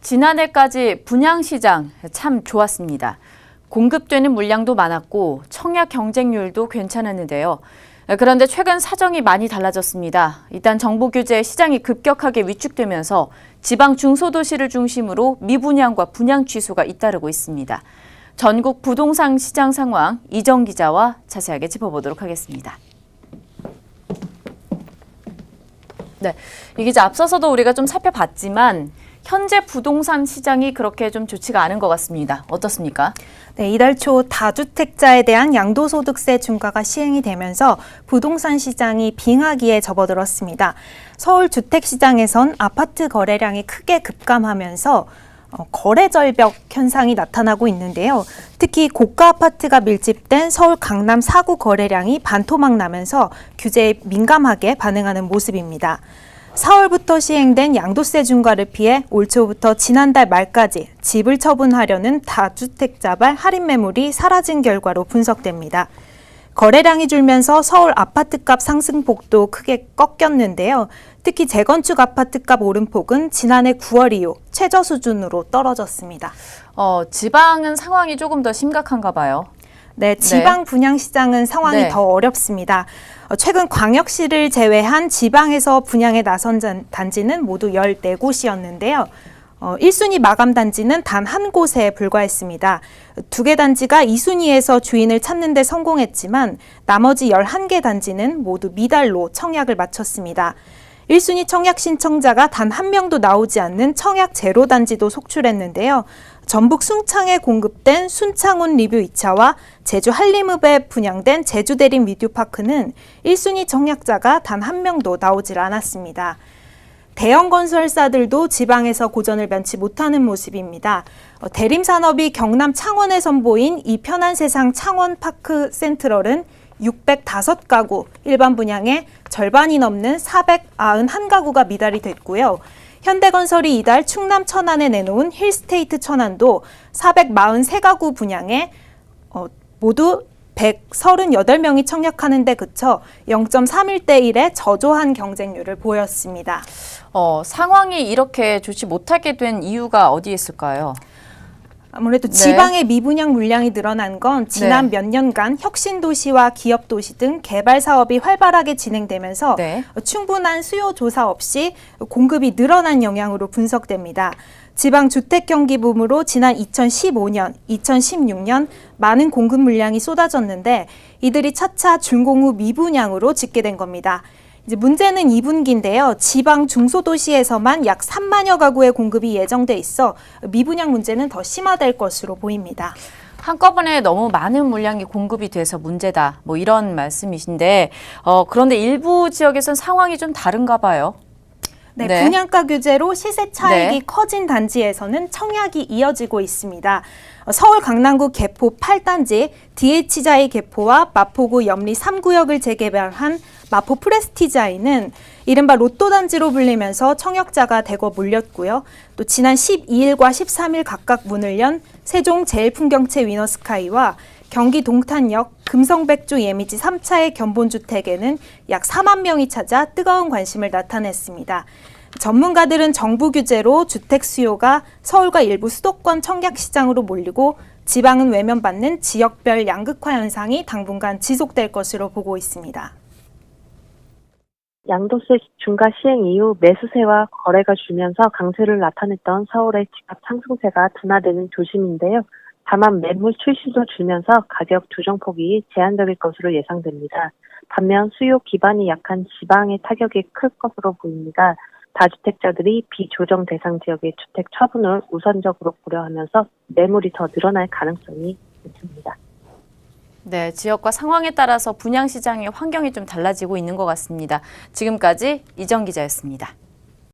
지난해까지 분양시장 참 좋았습니다. 공급되는 물량도 많았고 청약 경쟁률도 괜찮았는데요. 그런데 최근 사정이 많이 달라졌습니다. 일단 정부 규제 시장이 급격하게 위축되면서 지방 중소도시를 중심으로 미분양과 분양 취소가 잇따르고 있습니다. 전국 부동산 시장 상황 이정 기자와 자세하게 짚어보도록 하겠습니다. 네, 이 기자 앞서서도 우리가 좀 살펴봤지만 현재 부동산 시장이 그렇게 좀 좋지가 않은 것 같습니다. 어떻습니까? 네, 이달 초 다주택자에 대한 양도소득세 중과가 시행이 되면서 부동산 시장이 빙하기에 접어들었습니다. 서울 주택시장에선 아파트 거래량이 크게 급감하면서 어, 거래 절벽 현상이 나타나고 있는데요. 특히 고가 아파트가 밀집된 서울 강남 4구 거래량이 반토막 나면서 규제에 민감하게 반응하는 모습입니다. 4월부터 시행된 양도세 중과를 피해 올 초부터 지난달 말까지 집을 처분하려는 다주택자발 할인 매물이 사라진 결과로 분석됩니다. 거래량이 줄면서 서울 아파트값 상승폭도 크게 꺾였는데요. 특히 재건축 아파트값 오름폭은 지난해 9월 이후 최저 수준으로 떨어졌습니다. 어, 지방은 상황이 조금 더 심각한가 봐요. 네, 지방 분양 시장은 상황이 네. 더 어렵습니다. 어, 최근 광역시를 제외한 지방에서 분양에 나선 단- 단지는 모두 14곳이었는데요. 어, 1순위 마감 단지는 단 한 곳에 불과했습니다. 두 개 단지가 2순위에서 주인을 찾는 데 성공했지만 나머지 11개 단지는 모두 미달로 청약을 마쳤습니다. 1순위 청약 신청자가 단 한 명도 나오지 않는 청약 제로 단지도 속출했는데요. 전북 순창에 공급된 순창온 리뷰 2차와 제주 한림읍에 분양된 제주 대림 위듀파크는 1순위 청약자가 단 한 명도 나오질 않았습니다. 대형 건설사들도 지방에서 고전을 면치 못하는 모습입니다. 어, 대림산업이 경남 창원에 선보인 이 편한 세상 창원파크 센트럴은 605가구 일반 분양의 절반이 넘는 491가구가 미달이 됐고요. 현대건설이 이달 충남 천안에 내놓은 힐스테이트 천안도 443가구 분양에 어, 모두 138명이 청약하는 데 그쳐 0.31대 1의 저조한 경쟁률을 보였습니다. 어, 상황이 이렇게 좋지 못하게 된 이유가 어디에 있을까요? 아무래도 네. 지방의 미분양 물량이 늘어난 건 지난 네. 몇 년간 혁신 도시와 기업 도시 등 개발 사업이 활발하게 진행되면서 네. 충분한 수요 조사 없이 공급이 늘어난 영향으로 분석됩니다. 지방 주택 경기 붐으로 지난 2015년, 2016년 많은 공급 물량이 쏟아졌는데 이들이 차차 준공 후 미분양으로 집계된 겁니다. 이제 문제는 2분기인데요. 지방 중소도시에서만 약 3만여 가구의 공급이 예정돼 있어 미분양 문제는 더 심화될 것으로 보입니다. 한꺼번에 너무 많은 물량이 공급이 돼서 문제다. 뭐 이런 말씀이신데, 어, 그런데 일부 지역에선 상황이 좀 다른가 봐요. 네, 네. 분양가 규제로 시세 차익이 네. 커진 단지에서는 청약이 이어지고 있습니다. 어, 서울 강남구 개포 8단지 DH자이 개포와 마포구 염리 3구역을 재개발한 마포 프레스티자이는 이른바 로또 단지로 불리면서 청약자가 대거 몰렸고요. 또 지난 12일과 13일 각각 문을 연 세종 제일풍경채 위너스카이와 경기 동탄역 금성백조 예미지 3차의 견본주택에는 약 4만 명이 찾아 뜨거운 관심을 나타냈습니다. 전문가들은 정부 규제로 주택 수요가 서울과 일부 수도권 청약 시장으로 몰리고 지방은 외면받는 지역별 양극화 현상이 당분간 지속될 것으로 보고 있습니다. 양도세 중과 시행 이후 매수세와 거래가 줄면서 강세를 나타냈던 서울의 집값 상승세가 둔화되는 조짐인데요. 다만 매물 출시도 줄면서 가격 조정폭이 제한적일 것으로 예상됩니다. 반면 수요 기반이 약한 지방의 타격이 클 것으로 보입니다. 다주택자들이 비조정 대상 지역의 주택 처분을 우선적으로 고려하면서 매물이 더 늘어날 가능성이 있습니다. 네, 지역과 상황에 따라서 분양 시장의 환경이 좀 달라지고 있는 것 같습니다. 지금까지 이정 기자였습니다.